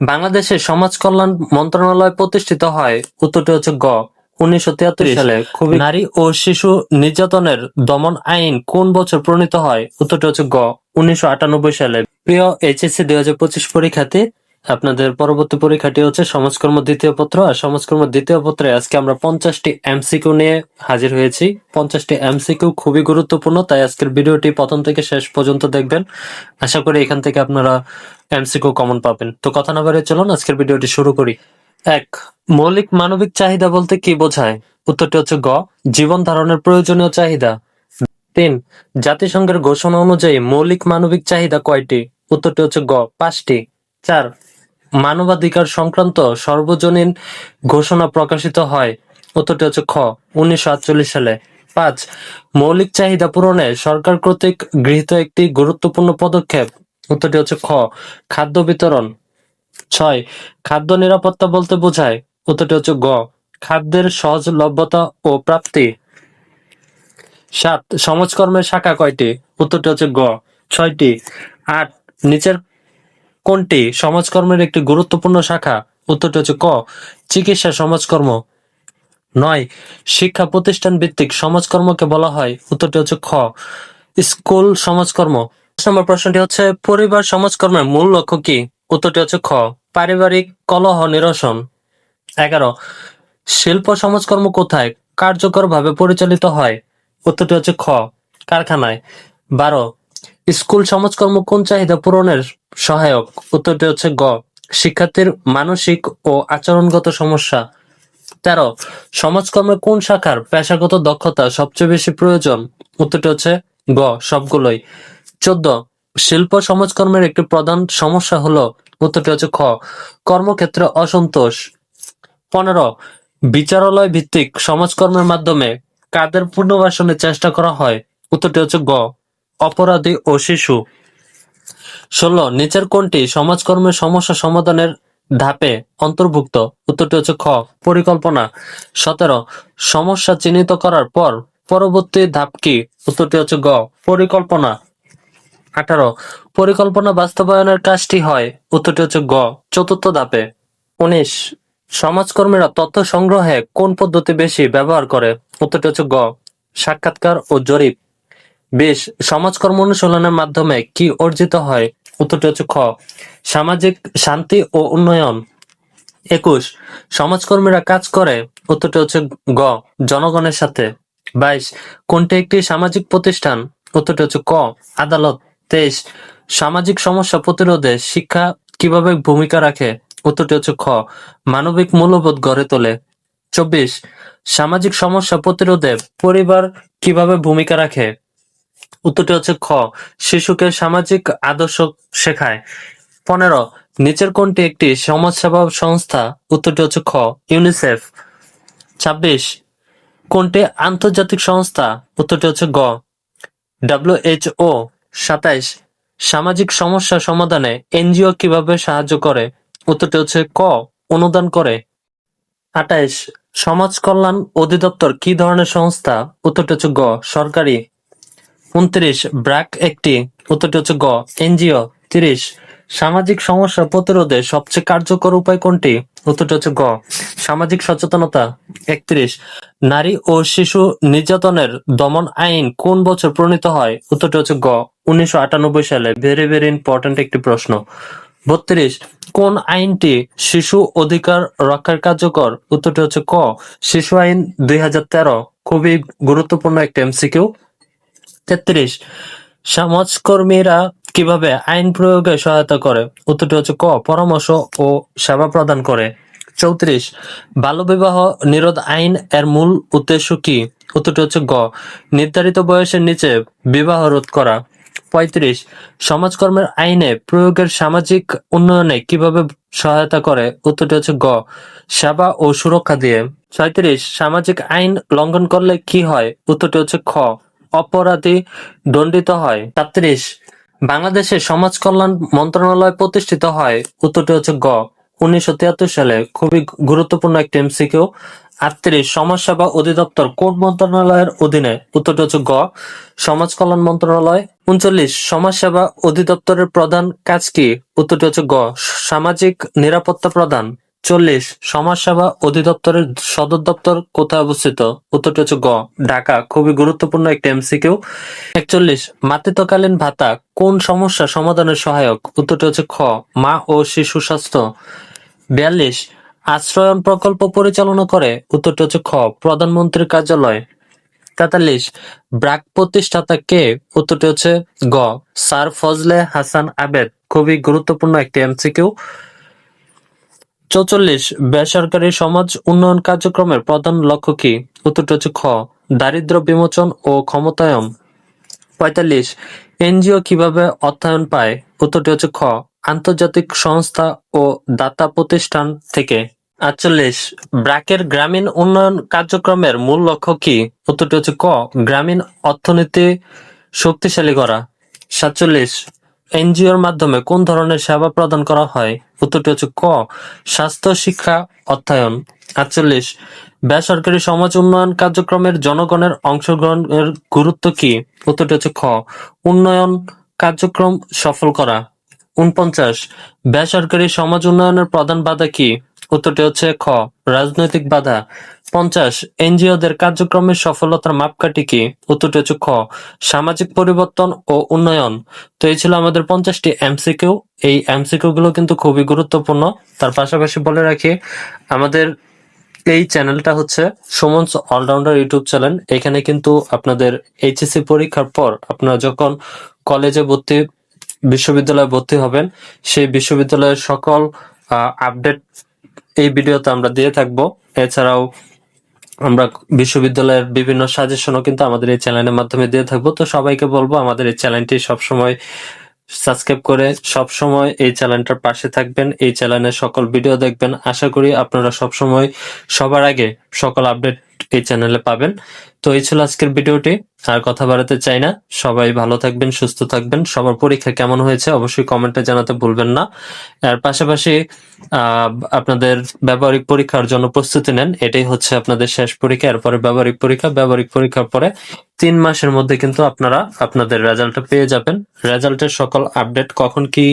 বাংলাদেশের সমাজ কল্যাণ মন্ত্রণালয় প্রতিষ্ঠিত হয় উত্তরটি হচ্ছে গ। উনিশশো তিয়াত্তর সালে খুবই নারী ও শিশু নির্যাতনের দমন আইন কোন বছর প্রণীত হয় উত্তরটি হচ্ছে গ। উনিশশো আটানব্বই সালে। প্রিয় এইচএসসি দুই হাজার পঁচিশ পরীক্ষাতে আপনাদের পরবর্তী পরীক্ষাটি হচ্ছে সমাজকর্ম দ্বিতীয় পত্র, আর সমাজকর্ম দ্বিতীয় পত্রে আজকে আমরা পঞ্চাশটি এমসিকিউ নিয়ে হাজির হয়েছি। পঞ্চাশটি এমসিকিউ খুবই গুরুত্বপূর্ণ, তাই আজকের ভিডিওটি প্রথম থেকে শেষ পর্যন্ত দেখবেন। আশা করি এখান থেকে আপনারা এমসিকিউ কমন পাবেন। তো কথা না বাড়িয়ে চলুন, আজকের ভিডিওটি শুরু করি। এক, মৌলিক মানবিক চাহিদা বলতে কি বোঝায়? উত্তরটি হচ্ছে গ, জীবন ধারণের প্রয়োজনীয় চাহিদা। তিন, জাতিসংঘের ঘোষণা অনুযায়ী মৌলিক মানবিক চাহিদা কয়টি? উত্তরটি হচ্ছে গ, পাঁচটি। চার মানবাধিকার সংক্রান্ত সর্বজনীন ঘোষণা প্রকাশিত হয়। উত্তরটি হচ্ছে খ, উনিশশো আটচল্লিশ সালে। পাঁচ, মৌলিক চাহিদা পূরণে সরকার কর্তৃক গৃহীত একটি গুরুত্বপূর্ণ পদক্ষেপ। উত্তরটি হচ্ছে খ, খাদ্য বিতরণ। ছয়, খাদ্য নিরাপত্তা বলতে বোঝায়। উত্তরটি হচ্ছে গ, খাদ্যের সহজলভ্যতা ও প্রাপ্তি। সাত, সমাজকর্মের শাখা কয়টি? উত্তরটি হচ্ছে গ। ছয়টি। আট, নিচের কোনটি সমাজকর্মের একটি গুরুত্বপূর্ণ শাখা? উত্তরটি হচ্ছে ক, চিকিৎসা সমাজকর্ম। নয়, শিক্ষা প্রতিষ্ঠান ভিত্তিক সমাজকর্মকে বলা হয়। উত্তরটি হচ্ছে খ, স্কুল সমাজকর্ম। নম্বর প্রশ্নটি হচ্ছে, পরিবার সমাজকর্মের মূল লক্ষ্য কি? উত্তরটি হচ্ছে খ, পারিবারিক কলহ নিরসন। এগারো, শিল্প সমাজকর্ম কোথায় কার্যকরভাবে পরিচালিত হয়? উত্তরটি হচ্ছে খ, কারখানায়। বারো, স্কুল সমাজকর্ম কোন চাহিদা পূরণের সহায়ক। উত্তরটি হচ্ছে গ। শিক্ষার্থীর মানসিক ও আচরণগত সমস্যা। তেরো। সমাজকর্মের কোন শাখার পেশাগত দক্ষতা সবচেয়ে বেশি প্রয়োজন? উত্তরটি হচ্ছে গ, সবগুলোই। চোদ্দ। শিল্প সমাজকর্মের একটি প্রধান সমস্যা হলো, উত্তরটি হচ্ছে খ, কর্মক্ষেত্রে অসন্তোষ। পনেরো। বিচারালয় ভিত্তিক সমাজকর্মের মাধ্যমে কাদের পুনর্বাসনের চেষ্টা করা হয়? উত্তরটি হচ্ছে গ, অপরাধী ও শিশু। ষোলো, নিচের কোনটি সমাজকর্মের সমস্যা সমাধানের ধাপে অন্তর্ভুক্ত। উত্তরটি হচ্ছে খ, পরিকল্পনা। সতেরো, সমস্যা চিহ্নিত করার পর পরবর্তী ধাপ কি? উত্তরটি হচ্ছে গ, পরিকল্পনা। আঠারো, পরিকল্পনা বাস্তবায়নের কাজটি হয়। উত্তরটি হচ্ছে গ, চতুর্থ ধাপে। উনিশ, সমাজকর্মীরা তথ্য সংগ্রহে কোন পদ্ধতি বেশি ব্যবহার করে? উত্তরটি হচ্ছে গ, সাক্ষাৎকার ও জরিপ। বিশ, সমাজকর্ম অনুশীলনের মাধ্যমে কি অর্জিত হয়? উত্তরটি হচ্ছে খ। সামাজিক শান্তি ও উন্নয়ন। একুশ, সমাজকর্মীরা কাজ করে। উত্তরটি হচ্ছে গ, জনগণের সাথে। বাইশ, কোনটি একটি সামাজিক প্রতিষ্ঠান? উত্তরটি হচ্ছে ক, আদালত। তেইশ, সামাজিক সমস্যা প্রতিরোধে শিক্ষা কীভাবে ভূমিকা রাখে? উত্তরটি হচ্ছে খ, মানবিক মূল্যবোধ গড়ে তোলে। চব্বিশ, সামাজিক সমস্যা প্রতিরোধে পরিবার কীভাবে ভূমিকা রাখে? উত্তরটি হচ্ছে খ। শিশুকে সামাজিক আদর্শ শেখায়। পনেরো, নিচের কোনটি একটি সমাজসেবা সংস্থা? উত্তরটি হচ্ছে খ, ইউনিসেফ। ছাব্বিশ, কোনটি আন্তর্জাতিক সংস্থা? উত্তরটি হচ্ছে গ। ডাব্লিউএইচও সাতাইশ, সামাজিক সমস্যা সমাধানে এনজিও কীভাবে সাহায্য করে? উত্তরটি হচ্ছে ক, অনুদান করে। আঠাইশ, সমাজ কল্যাণ অধিদপ্তর কি ধরনের সংস্থা? উত্তরটি হচ্ছে গ, সরকারি। উনত্রিশ, ব্র্যাক একটি, উত্তরটি হচ্ছে গ, এনজিও তিরিশ। সামাজিক সমস্যা প্রতিরোধে সবচেয়ে কার্যকর উপায় কোনটি? উত্তরটি হচ্ছে গ, সামাজিক সচেতনতা একত্রিশ। নারী ও শিশু নির্যাতনের দমন আইন কোন বছর প্রণীত হয়? উত্তরটি হচ্ছে গ, উনিশশো আটানব্বই সালে। ভেরি ভেরি ইম্পর্টেন্ট একটি প্রশ্ন। বত্রিশ, কোন আইনটি শিশু অধিকার রক্ষার কার্যকর? উত্তরটি হচ্ছে ক, শিশু আইন দুই হাজার তেরো। খুবই গুরুত্বপূর্ণ একটা এমসিকিউ। তেত্রিশ। সমাজকর্মীরা কীভাবে আইন প্রয়োগে সহায়তা করে? উত্তরটি হচ্ছে ক, পরামর্শ ও সেবা প্রদান করে। চৌত্রিশ, বাল্যবিবাহ নিরোধ আইন এর মূল উদ্দেশ্য কি? উত্তরটি হচ্ছে গ, নির্ধারিত বয়সের নিচে বিবাহ রোধ করা। পঁয়ত্রিশ, সমাজকর্মের আইনে প্রয়োগের সামাজিক উন্নয়নে কীভাবে সহায়তা করে? উত্তরটি হচ্ছে গ, সেবা ও সুরক্ষা দিয়ে। ছয়ত্রিশ, সামাজিক আইন লঙ্ঘন করলে কি হয়? উত্তরটি হচ্ছে খ অপরাধী দণ্ডিত হয়। সাত্রিশ বাংলাদেশের সমাজ কল্যাণ মন্ত্রণালয় প্রতিষ্ঠিত হয়। উত্তরটি হচ্ছে গ। উনিশশো তিয়াত্তর সালে খুবই গুরুত্বপূর্ণ একটি এমসিকিউ। আটত্রিশ, সমাজসেবা অধিদপ্তর কোন মন্ত্রণালয়ের অধীনে? উত্তরটি হচ্ছে গ। সমাজ কল্যাণ মন্ত্রণালয়। উনচল্লিশ, সমাজসেবা অধিদপ্তরের প্রধান কাজ কি? উত্তরটি হচ্ছে গ। সামাজিক নিরাপত্তা প্রদান। চল্লিশ, সমাজসেবা অধিদপ্তরের সদর দপ্তর কোথায় অবস্থিত? উত্তরটি হচ্ছে গ, ঢাকা। খুবই গুরুত্বপূর্ণ একটি এমসিকিউ। একচল্লিশ, মাতৃত্বকালীন ভাতা কোন সমস্যা সমাধানের সহায়ক? উত্তরটি হচ্ছে খ, মা ও শিশু স্বাস্থ্য। বিয়াল্লিশ, আশ্রয়ন প্রকল্প পরিচালনা করে? উত্তরটি হচ্ছে খ, প্রধানমন্ত্রীর কার্যালয়। তেতাল্লিশ, ব্রাক প্রতিষ্ঠাতা কে? উত্তরটি হচ্ছে গ, স্যার ফজলে হাসান আবেদ। খুবই গুরুত্বপূর্ণ একটি এমসিকিউ। চৌচল্লিশ, বেসরকারি সমাজ উন্নয়ন কার্যক্রমের প্রধান লক্ষ্য কি? উত্তরটি হচ্ছে খ দারিদ্র বিমোচন ও ক্ষমতায়ন। পঁয়তাল্লিশ, এনজিও কীভাবে অর্থায়ন পায়? উত্তরটি হচ্ছে খ, আন্তর্জাতিক সংস্থা ও দাতা প্রতিষ্ঠান থেকে। আটচল্লিশ, ব্র্যাকের গ্রামীণ উন্নয়ন কার্যক্রমের মূল লক্ষ্য কি? উত্তরটি হচ্ছে ক, গ্রামীণ অর্থনীতি শক্তিশালী করা। সাতচল্লিশ এনজিওর মাধ্যমে কোন ধরনের সেবা প্রদান করা হয়? উত্তরটি হচ্ছে ক, স্বাস্থ্য, শিক্ষা অর্থায়ন আটচল্লিশ বেসরকারি সমাজ উন্নয়ন কার্যক্রমের জনগণের অংশগ্রহণের গুরুত্ব কি? উত্তরটি হচ্ছে খ, উন্নয়ন কার্যক্রম সফল করা। উনপঞ্চাশ, বেসরকারি সমাজ উন্নয়নের প্রধান বাধা কি? উত্তরটি হচ্ছে খ। রাজনৈতিক বাধা। পঞ্চাশ, এনজিওদের কার্যক্রমের সফলতার মাপকাঠি কি? উত্তরটি হচ্ছে খ। সামাজিক পরিবর্তন ও উন্নয়ন। তো এই ছিল আমাদের পঞ্চাশটি এমসিকিউ। এই এমসিকিউ গুলো কিন্তু খুবই গুরুত্বপূর্ণ। তার পাশাপাশি বলে রাখি, আমাদের এই চ্যানেলটা হচ্ছে সুমনস অলরাউন্ডার ইউটিউব চ্যানেল। এখানে কিন্তু আপনাদের এইচএসসি পরীক্ষার পর আপনারা যখন কলেজে ভর্তি, বিশ্ববিদ্যালয়ে ভর্তি হবেন, সেই বিশ্ববিদ্যালয়ের সকল আপডেট এই ভিডিওতে আমরা দিয়ে থাকব। এছাড়াও আমরা বিশ্ববিদ্যালয়ের বিভিন্ন সাজেশনও কিন্তু আমাদের এই চ্যানেলের মাধ্যমে দিয়ে থাকব। তো সবাইকে বলব, আমাদের এই চ্যানেলটি সবসময় সাবস্ক্রাইব করে সবসময় এই চ্যানেলটার পাশে থাকবেন, এই চ্যানেলের সকল ভিডিও দেখবেন। আশা করি আপনারা সব সময় সবার আগে সকল আপডেট এই চ্যানেলে পাবেন। তো এই ছিল আজকের ভিডিওটি। আর কথা বাড়াতে চাই না। সবাই ভালো থাকবেন, সুস্থ থাকবেন। সবার পরীক্ষা কেমন হয়েছে অবশ্যই কমেন্টে জানাতে ভুলবেন না। এর পাশাপাশি আপনাদের ব্যবহারিক পরীক্ষার জন্য প্রস্তুতি নেন। এটাই হচ্ছে আপনাদের শেষ পরীক্ষা। এরপরে ব্যবহারিক পরীক্ষা, ব্যবহারিক পরীক্ষার পরে তিন মাসের মধ্যে কিন্তু আপনারা আপনাদের রেজাল্টটা পেয়ে যাবেন। রেজাল্টের সকল আপডেট কখন কি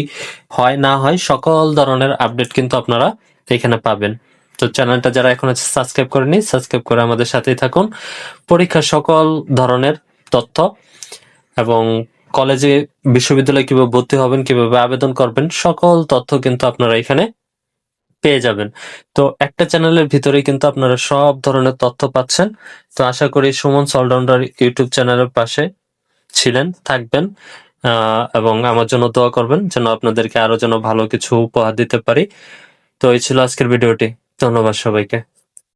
হয়, না হয়, সকল ধরনের আপডেট কিন্তু আপনারা এখানে পাবেন। তো চ্যানেলটা যারা এখন সাবস্ক্রাইব করেনি সাবস্ক্রাইব করে আমাদের সাথেই থাকুন। পরীক্ষার সকল ধরনের তথ্য এবং কলেজে বিশ্ববিদ্যালয়ে কীভাবে ভর্তি হবেন, কীভাবে আবেদন করবেন, সকল তথ্য কিন্তু আপনারা এখানে পেয়ে যাবেন। তো একটা চ্যানেলের ভিতরে কিন্তু আপনারা সব ধরনের তথ্য পাচ্ছেন। তো আশা করি সুমন সলডাউন্ডার ইউটিউব চ্যানেলের পাশে ছিলেন, থাকবেন এবং আমার জন্য দোয়া করবেন যেন আপনাদেরকে আরও যেন ভালো কিছু উপহার দিতে পারি। তো এই ছিল আজকের ভিডিওটি। ধন্যবাদ সবাইকে।